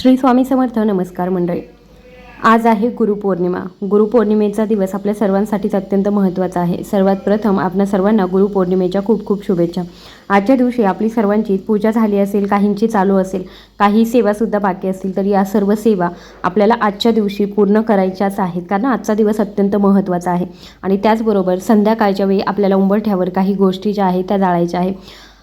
श्री स्वामी समर्थ नमस्कार मंडळी. आज आहे गुरुपौर्णिमा गुरुपौर्णिमेचा दिवस आपल्या सर्वांसाठीच अत्यंत महत्त्वाचा आहे. सर्वात प्रथम आपल्या सर्वांना गुरुपौर्णिमेच्या खूप खूप शुभेच्छा. आजच्या दिवशी आपली सर्वांची पूजा झाली असेल काहींची चालू असेल काही सेवासुद्धा बाकी असतील तर या सर्व सेवा आपल्याला आजच्या दिवशी पूर्ण करायच्याच आहेत. कारण आजचा दिवस अत्यंत महत्त्वाचा आहे. आणि त्याचबरोबर संध्याकाळच्या वेळी आपल्याला उंबरठ्यावर काही गोष्टी ज्या आहेत त्या जाळायच्या आहे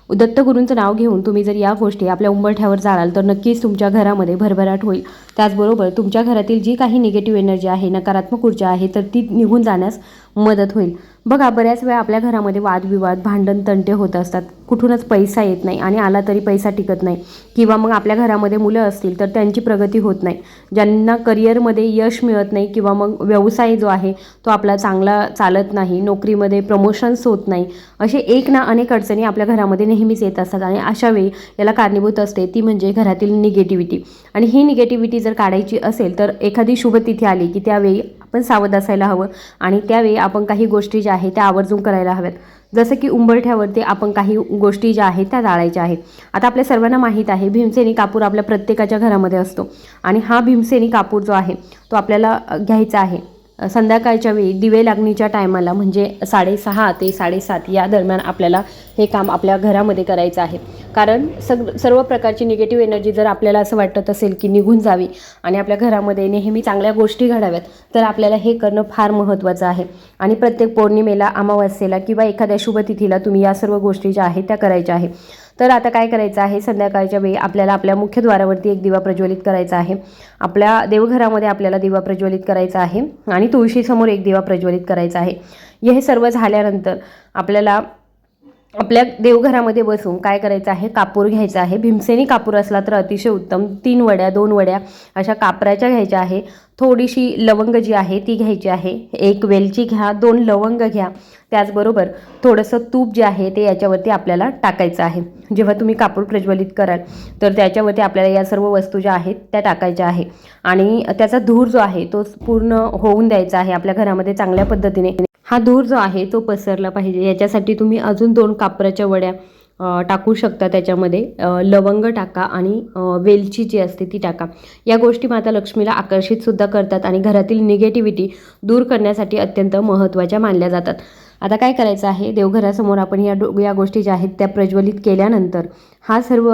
दत्तगुरूंचं नाव घेऊन तुम्ही जर या गोष्टी आपल्या उंबरठ्यावर जाळाल तर नक्कीच तुमच्या घरामध्ये भरभराट होईल. त्याचबरोबर तुमच्या घरातील जी काही निगेटिव्ह एनर्जी आहे नकारात्मक ऊर्जा आहे तर ती निघून जाण्यास मदत होईल. बघा बऱ्याच वेळा आपल्या घरामध्ये वादविवाद भांडण तंटे होत असतात. कुठूनच पैसा येत नाही आणि आला तरी पैसा टिकत नाही. किंवा मग आपल्या घरामध्ये मुलं असतील तर त्यांची प्रगती होत नाही. ज्यांना करिअरमध्ये यश मिळत नाही किंवा मग व्यवसाय जो आहे तो आपला चांगला चालत नाही नोकरीमध्ये प्रमोशन्स होत नाही असे एक ना अनेक अडचणी आपल्या घरामध्ये नेहमीच येत असतात आणि अशा वेळी याला कारणीभूत असते ती म्हणजे घरातील निगेटिव्हिटी आणि ही निगेटिव्हिटी जर काढायची असेल तर एखादी शुभतिथी आली की त्यावेळी आपण सावध असायला हवं. आणि त्यावेळी आपण काही गोष्टी ज्या आहेत त्या आवर्जून करायला हव्यात. जसं की उंबरठ्यावरती आपण काही गोष्टी ज्या आहेत त्या जाळायच्या आहेत. आता आपल्या सर्वांना माहीत आहे भीमसेनी कापूर आपल्या प्रत्येकाच्या घरामध्ये असतो. आणि हा भीमसेनी कापूर जो आहे तो आपल्याला घ्यायचा आहे. संध्याकाळच्या वेळी दिवे लागणीच्या टायमाला म्हणजे साडेसहा ते साडेसात या दरम्यान आपल्याला हे काम आपल्या घरामध्ये करायचं आहे. कारण सग सर्व प्रकारची निगेटिव्ह एनर्जी जर आपल्याला असं वाटत असेल की निघून जावी आणि आपल्या घरामध्ये नेहमी चांगल्या गोष्टी घडाव्यात तर आपल्याला हे करणं फार महत्त्वाचं आहे. आणि प्रत्येक पौर्णिमेला अमावास्येला किंवा एखाद्या शुभतिथीला तुम्ही या सर्व गोष्टी ज्या आहेत त्या करायच्या आहे. तर आता काय करायचं आहे? संध्याकाळच्या वेळी आपल्याला आपल्या मुख्यद्वारावरती एक दिवा प्रज्वलित करायचा आहे. आपल्या देवघरामध्ये आपल्याला दिवा प्रज्वलित करायचा आहे आणि तुळशीसमोर एक दिवा प्रज्वलित करायचा आहे. हे सर्व झाल्यानंतर आपल्याला आपल्या देवघरामध्ये बसून काय करायचं आहे? कापूर घ्यायचा आहे. भीमसेनी कापूर असला तर अतिशय उत्तम. तीन वड्या दोन वड्या अशा कापराच्या घ्यायच्या आहे. थोडीशी लवंग जी आहे ती घ्यायची आहे. एक वेलची घ्या दोन लवंग घ्या. त्याचबरोबर थोडंसं तूप जे आहे ते याच्यावरती आपल्याला टाकायचं आहे. जेव्हा तुम्ही कापूर प्रज्वलित कराल तर त्याच्यावरती आपल्याला या सर्व वस्तू ज्या आहेत त्या टाकायच्या आहे. आणि त्याचा धूर जो आहे तो पूर्ण होऊन द्यायचा आहे. आपल्या घरामध्ये चांगल्या पद्धतीने हा धूर जो आहे तो पसरला पाहिजे. याच्यासाठी तुम्ही अजून दोन कापराच्या वड्या टाकू शकता त्याच्यामध्ये. लवंग टाका आणि वेलची जी असते ती टाका. या गोष्टी माता लक्ष्मीला आकर्षितसुद्धा करतात आणि घरातील निगेटिव्हिटी दूर करण्यासाठी अत्यंत महत्त्वाच्या मानल्या जातात. आता काय करायचं आहे? देवघरासमोर आपण या या गोष्टी ज्या आहेत त्या प्रज्वलित केल्यानंतर हा सर्व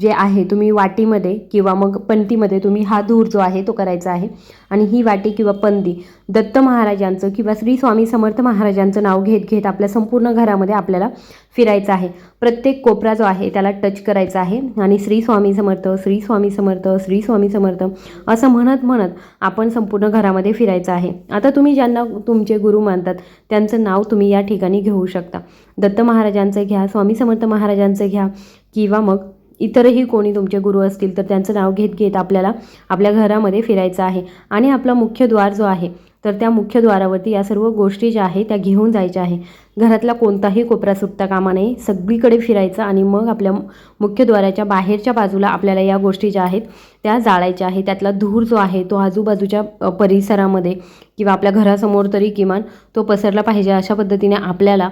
जे आहे तुम्ही वाटीमध्ये किंवा मग पंतीमध्ये तुम्ही हा धूर जो आहे तो करायचा आहे. आणि ही वाटी किंवा पंती दत्त महाराजांचं किंवा श्री स्वामी समर्थ महाराजांचं नाव घेत घेत आपल्या संपूर्ण घरामध्ये आपल्याला फिरायचं आहे. प्रत्येक कोपरा जो आहे त्याला टच करायचा आहे. आणि श्री स्वामी समर्थ श्री स्वामी समर्थ श्री स्वामी समर्थ असं म्हणत म्हणत आपण संपूर्ण घरामध्ये फिरायचं आहे. आता तुम्ही ज्यांना तुमचे गुरु मानतात त्यांचं नाव तुम्ही या ठिकाणी घेऊ शकता. दत्त महाराजांचं घ्या स्वामी समर्थ महाराजांचं घ्या किंवा मग इतरही कोणी तुमचे गुरु असतील तर त्यांचं नाव घेत घेत आपल्याला आपल्या घरामध्ये फिरायचं आहे. आणि आपला मुख्य द्वार जो आहे तर त्या मुख्य द्वारावरती या सर्व गोष्टी ज्या आहेत त्या घेऊन जायच्या आहे. घरातला कोणताही कोपरा सुटता कामा नये सगळीकडे फिरायचं आणि मग आपल्या मुख्य द्वाराच्या बाहेरच्या बाजूला आपल्याला या गोष्टी ज्या आहेत त्या जाळायच्या आहे त्यातला धूर जो आहे तो आजूबाजूच्या परिसरामध्ये किंवा आपल्या घरासमोर तरी किमान तो पसरला पाहिजे. अशा पद्धतीने आपल्याला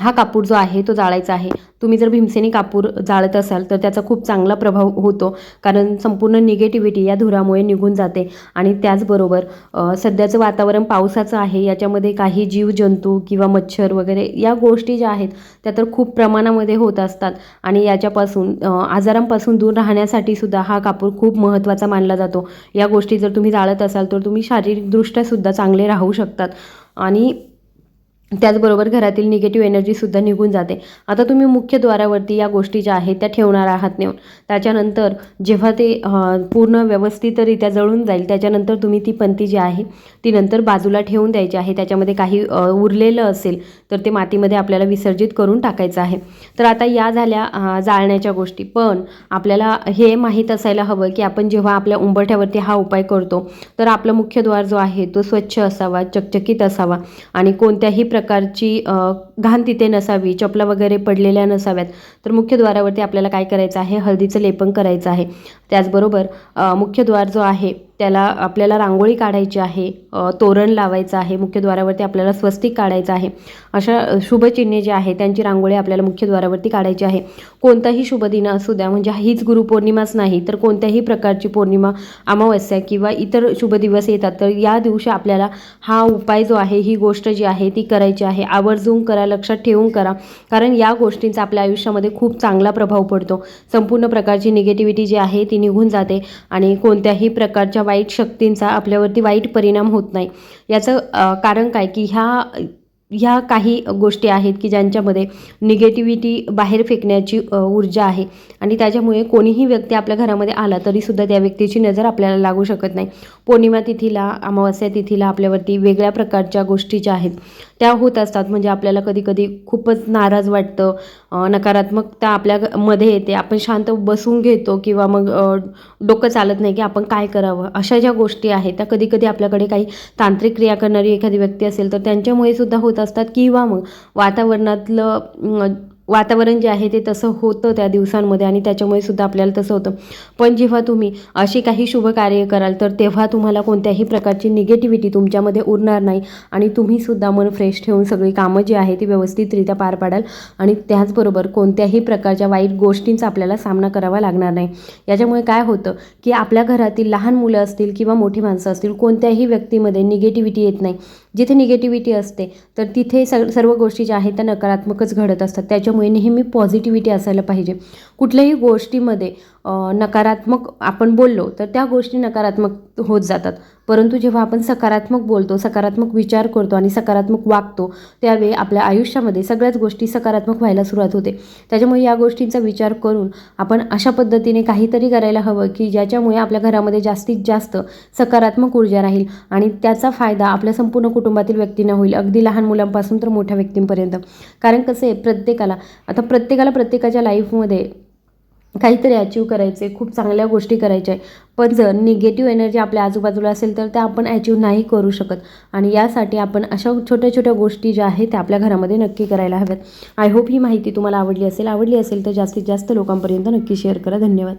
हा कापूर जो आहे तो जाळायचा आहे. तुम्ही जर भीमसेनी कापूर जाळत असाल तर त्याचा खूप चांगला प्रभाव होतो. कारण संपूर्ण निगेटिव्हिटी या धुरामुळे निघून जाते. आणि त्याचबरोबर सध्याचं वातावरण पावसाचं आहे. याच्यामध्ये काही जीवजंतू किंवा मच्छर वगैरे या गोष्टी ज्या आहेत त्या तर खूप प्रमाणामध्ये होत असतात. आणि याच्यापासून आजारांपासून दूर राहण्यासाठी सुद्धा हा कापूर खूप महत्त्वाचा मानला जातो. या गोष्टी जर तुम्ही जाळत असाल तर तुम्ही शारीरिकदृष्ट्यासुद्धा चांगले राहू शकतात. आणि त्याचबरोबर घरातील निगेटिव्ह एनर्जीसुद्धा निघून जाते. आता तुम्ही मुख्य द्वारावरती या गोष्टी ज्या आहेत त्या ठेवणार आहात नेऊन. त्याच्यानंतर जेव्हा ते पूर्ण व्यवस्थितरित्या जळून जाईल त्याच्यानंतर तुम्ही ती पंती जी आहे ती नंतर बाजूला ठेवून द्यायची आहे. त्याच्यामध्ये काही उरलेलं असेल तर ते मातीमध्ये आपल्याला विसर्जित करून टाकायचं आहे. तर आता या झाल्या जाळण्याच्या गोष्टी. पण आपल्याला हे माहीत असायला हवं की आपण जेव्हा आपल्या उंबरठ्यावरती हा उपाय करतो तर आपला मुख्य द्वार जो आहे तो स्वच्छ असावा चकचकीत असावा आणि कोणत्याही प्रकारची घाण तिथे नसावी चपला वगैरे पडलेल्या नसाव्यात. तर मुख्य द्वारावरती आपल्याला काय करायचं आहे? हळदीचं लेपन करायचं आहे. त्याचबरोबर मुख्यद्वार मुख्य द्वार जो आहे त्याला आपल्याला रांगोळी काढायची आहे तोरण लावायचं आहे मुख्यद्वारावरती आपल्याला स्वस्तिक काढायचं आहे. अशा शुभचिन्हे जे आहे त्यांची रांगोळी आपल्याला मुख्यद्वारावरती काढायची आहे. कोणताही शुभ दिन असू द्या म्हणजे हीच गुरुपौर्णिमाच नाही तर कोणत्याही प्रकारची पौर्णिमा अमावस्या किंवा इतर शुभ दिवस येतात तर या दिवशी आपल्याला हा उपाय जो आहे ही गोष्ट जी आहे ती करायची आहे. आवर्जून करा लक्षात ठेवून करा कारण या गोष्टींचा आपल्या आयुष्यामध्ये खूप चांगला प्रभाव पडतो. संपूर्ण प्रकारची निगेटिव्हिटी जी आहे ती निघून जाते आणि कोणत्याही प्रकारच्या वाईट शक्तींचा आपल्यावरती वाईट परिणाम होत नाही. याचं कारण काय? की ह्या ह्या काही गोष्टी आहेत की ज्यांच्यामध्ये निगेटिव्हिटी बाहेर फेकण्याची ऊर्जा आहे. आणि त्याच्यामुळे कोणीही व्यक्ती आपल्या घरामध्ये आला तरीसुद्धा त्या व्यक्तीची नजर आपल्याला लागू शकत नाही. पौर्णिमा तिथीला अमावस्या तिथीला आपल्यावरती वेगळ्या प्रकारच्या गोष्टी ज्या आहेत त्या होत असतात. म्हणजे आपल्याला कधी कधी खूपच नाराज वाटतं. नकारात्मकता आपल्या मध्ये येते. आपण शांत बसून घेतो किंवा मग डोकं चालत नाही की आपण काय करावं. अशा ज्या गोष्टी आहेत त्या कधी कधी आपल्याकडे काही तांत्रिक क्रिया करणारी एखादी व्यक्ती असेल तर त्यांच्यामुळे सुद्धा होत असतात. किंवा मग वातावरणातलं वातावरण जे आहे ते तसं होतं त्या दिवसांमध्ये आणि त्याच्यामुळे सुद्धा आपल्याला तसं होतं. पण जेव्हा तुम्ही अशी काही शुभ कार्य कराल तर तेव्हा तुम्हाला कोणत्याही प्रकारची निगेटिव्हिटी तुमच्यामध्ये उरणार नाही आणि तुम्ही सुद्धा मन फ्रेश ठेवून सगळी कामं जी आहे ती व्यवस्थितरित्या पार पाडाल आणि त्याचबरोबर कोणत्याही प्रकारच्या वाईट गोष्टींचा आपल्याला सामना करावा लागणार नाही. याच्यामुळे काय होतं की आपल्या घरातील लहान मुलं असतील किंवा मोठी माणसं असतील कोणत्याही व्यक्तीमध्ये निगेटिव्हिटी येत नाही. जिथे निगेटिव्हिटी असते तर तिथे स सर्व गोष्टी ज्या आहेत त्या नकारात्मकच घडत असतात. त्याच्यामुळे नेहमी पॉझिटिव्हिटी असायला पाहिजे. कुठल्याही गोष्टीमध्ये नकारात्मक आपण बोललो तर त्या गोष्टी नकारात्मक होत जातात. परंतु जेव्हा आपण सकारात्मक बोलतो सकारात्मक विचार करतो आणि सकारात्मक वागतो त्यावेळी आपल्या आयुष्यामध्ये सगळ्याच गोष्टी सकारात्मक व्हायला सुरुवात होते. त्याच्यामुळे या गोष्टींचा विचार करून आपण अशा पद्धतीने काहीतरी करायला हवं की ज्याच्यामुळे आपल्या घरामध्ये जास्तीत जास्त सकारात्मक ऊर्जा राहील आणि त्याचा फायदा आपल्या संपूर्ण कुटुंबातील व्यक्तींना होईल अगदी लहान मुलांपासून तर मोठ्या व्यक्तींपर्यंत. कारण कसं आहे प्रत्येकाला आता प्रत्येकाला प्रत्येकाच्या लाईफमध्ये काहीतरी अचीव करायचं आहे खूप चांगल्या गोष्टी करायच्या आहे पण जर निगेटिव्ह एनर्जी आपल्या आजूबाजूला असेल तर त्या आपण अचीव नाही करू शकत. आणि यासाठी आपण अशा छोट्या छोट्या गोष्टी ज्या आहेत त्या आपल्या घरामध्ये नक्की करायला हव्यात. आय होप ही माहिती तुम्हाला आवडली असेल. आवडली असेल तर जास्तीत जास्त लोकांपर्यंत नक्की शेअर करा. धन्यवाद.